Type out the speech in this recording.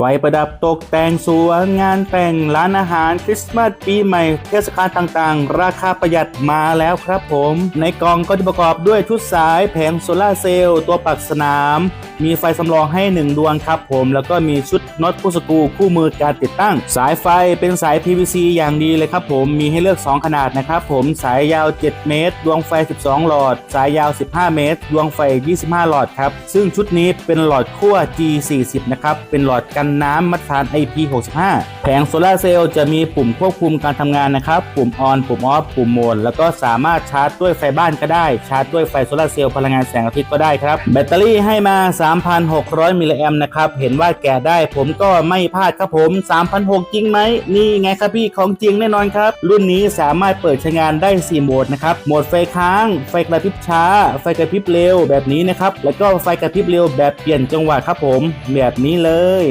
ไฟประดับตกแต่งสวนงานแต่งร้านอาหารคริสต์มาสปีใหม่เทศกาลต่างๆ ราคาประหยัดมาแล้วครับผม ในกล่องก็จะประกอบด้วยชุดสายแผงโซลาเซลล์ตัวปักสนาม มีไฟสำรองให้ 1 ดวงครับผม แล้วก็มีชุดน็อตคู่สกูคู่มือการติดตั้ง สายไฟเป็นสาย PVC อย่างดีเลยครับผมมีให้เลือก 2 ขนาดนะครับผมสายยาว 7 เมตร ดวงไฟ 12 หลอด สายยาว 15 เมตร ดวงไฟ 25 หลอดครับ ซึ่งชุดนี้เป็นหลอดขั้ว G40 นะครับเป็นหลอดกันน้ำมาตรฐาน IP65 แผงโซลาเซลล์จะมีปุ่มควบคุมการทำงานนะครับปุ่มออนปุ่มออฟปุ่มโหมดแล้วก็สามารถชาร์จด้วยไฟบ้านก็ได้ ชาร์จด้วยไฟโซลาเซลล์พลังงานแสงอาทิตย์ก็ได้ครับแบตเตอรี่ให้มา3,600มิลลิแอมนะครับ เห็นว่าแก่ได้ผมก็ไม่พลาดครับผม 3,600 จริงไหม นี่ไงครับพี่ของจริงแน่นอนครับ รุ่นนี้สามารถเปิดใช้งานได้ 4 โหมดนะครับ โหมดไฟค้าง ไฟกระพริบช้า ไฟกระพริบเร็วแบบนี้นะครับ แล้วก็ไฟกระพริบเร็วแบบเปลี่ยนจังหวะครับผม แบบนี้เลย